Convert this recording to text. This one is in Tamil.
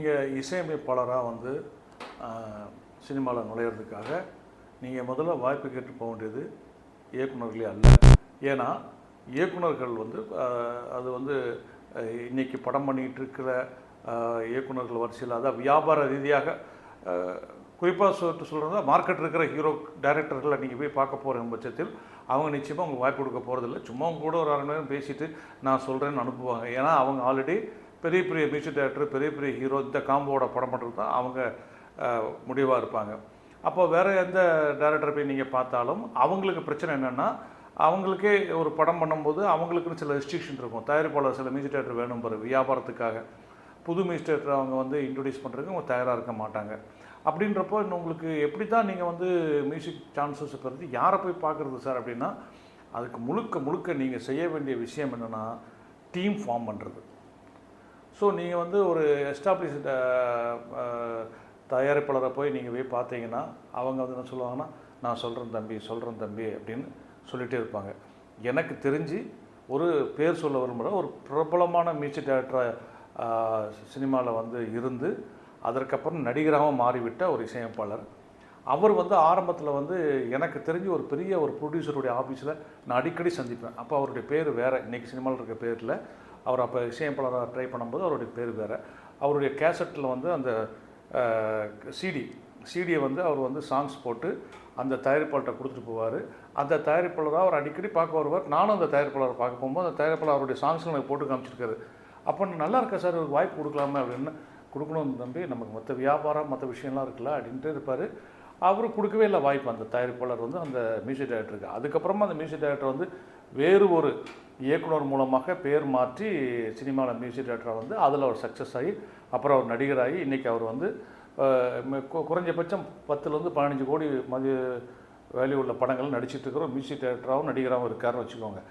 நீங்கள் இசையமைப்பாளராக வந்து சினிமாவில் நுழையிறதுக்காக நீங்கள் முதல்ல வாய்ப்பு கேட்டு போக வேண்டியது இயக்குனர்களே அல்ல. ஏன்னா இயக்குனர்கள் வந்து அது வந்து இன்றைக்கி படம் பண்ணிகிட்டு இருக்கிற இயக்குநர்கள் இயக்குனர்கள் வரிசையில் அதாவது வியாபார ரீதியாக குறிப்பாக சொல்லிட்டு சொல்கிறதா மார்க்கெட் இருக்கிற ஹீரோ டைரக்டர்களை நீங்கள் போய் பார்க்க போகிற பட்சத்தில் அவங்க நிச்சயமாக உங்களுக்கு வாய்ப்பு கொடுக்க போகிறதில்ல சும்மா அவங்க கூட ஒரு அரை நேரம் பேசிட்டு நான் சொல்கிறேன்னு அனுப்புவாங்க. ஏன்னா அவங்க ஆல்ரெடி பெரிய பெரிய மியூசிக் டைரக்டர் பெரிய பெரிய ஹீரோ இந்த காம்போட படம் பண்ணுறது தான் அவங்க முடிவாக இருப்பாங்க. அப்போ வேறு எந்த டைரக்டர் போய் நீங்கள் பார்த்தாலும் அவங்களுக்கு பிரச்சனை என்னென்னா அவங்களுக்கே ஒரு படம் பண்ணும்போது அவங்களுக்குன்னு சில ரெஸ்ட்ரிக்ஷன் இருக்கும். தயாரிப்பாளர் சில மியூசிக் டேரக்டர் வேணும் பாரு வியாபாரத்துக்காக. புது மியூசிக் டேரக்டர் அவங்க வந்து இன்ட்ரடியூஸ் பண்ணுறதுக்கு அவங்க தயாராக இருக்க மாட்டாங்க. அப்படின்றப்போ இன்னும் உங்களுக்கு எப்படி தான் நீங்கள் வந்து மியூசிக் சான்சஸ் பெறுது யாரை போய் பார்க்குறது சார் அப்படின்னா அதுக்கு முழுக்க முழுக்க நீங்கள் செய்ய வேண்டிய விஷயம் என்னென்னா டீம் ஃபார்ம் பண்ணுறது ஸோ நீங்கள் வந்து ஒரு எஸ்டாப்ளிஷ்டு தயாரிப்பாளரை போய் நீங்கள் போய் பார்த்தீங்கன்னா அவங்க வந்து என்ன சொல்லுவாங்கன்னா நான் சொல்கிறேன் தம்பி சொல்கிறேன் தம்பி அப்படின்னு சொல்லிகிட்டே இருப்பாங்க. எனக்கு தெரிஞ்சு ஒரு பேர் சொல்ல விரும்புகிற ஒரு பிரபலமான மியூசிக் டைரக்டர் சினிமாவில் வந்து இருந்து அதற்கப்புறம் நடிகராகவும் மாறிவிட்ட ஒரு இசையமைப்பாளர். அவர் வந்து ஆரம்பத்தில் வந்து எனக்கு தெரிஞ்சு ஒரு பெரிய ஒரு ப்ரொடியூசருடைய ஆஃபீஸில் நான் அடிக்கடி சந்திப்பேன். அப்போ அவருடைய பேர் வேறு. இன்றைக்கி சினிமாவில் இருக்க பேரில். அவர் அப்போ இசையமைப்பாளராக ட்ரை பண்ணும்போது அவருடைய பேர் வேறு. அவருடைய கேசட்டில் வந்து அந்த சிடி சிடியை வந்து அவர் வந்து சாங்ஸ் போட்டு அந்த தயாரிப்பாளர்கிட்ட கொடுத்துட்டு போவார். அந்த தயாரிப்பாளராக அவர் அடிக்கடி பார்க்க வருவார். நானும் அந்த தயாரிப்பாளரை பார்க்க போகும்போது அந்த தயாரிப்பாளர் அவருடைய சாங்ஸில் எனக்கு போட்டு காமிச்சிருக்காரு. அப்போ நல்லா இருக்கா சார் ஒரு வாய்ப்பு கொடுக்கலாமே அப்படின்னு கொடுக்கணும் தம்பி. நமக்கு மற்ற வியாபாரம் மற்ற விஷயம்லாம் இருக்குல்ல அப்படின்ட்டு இருப்பார். அவர் கொடுக்கவே இல்லை வாய்ப்பு. அந்த தயாரிப்பாளர் வந்து அந்த மியூசிக் டைரக்டருக்கு அதுக்கப்புறமா அந்த மியூசிக் டைரக்டர் வந்து வேறு ஒரு இயக்குனர் மூலமாக பேர் மாற்றி சினிமாவில் மியூசிக் டைரக்டராக வந்து அதில் அவர் சக்ஸஸ் ஆகி அப்புறம் அவர் நடிகராகி இன்றைக்கி அவர் வந்து குறைஞ்சபட்சம் பத்துலேருந்து பதினஞ்சு கோடி மதி வேல்யூ உள்ள படங்கள் நடிச்சிட்டு மியூசிக் டைரக்டராகவும் நடிகராகவும் இருக்காருன்னு வச்சுக்கோங்க.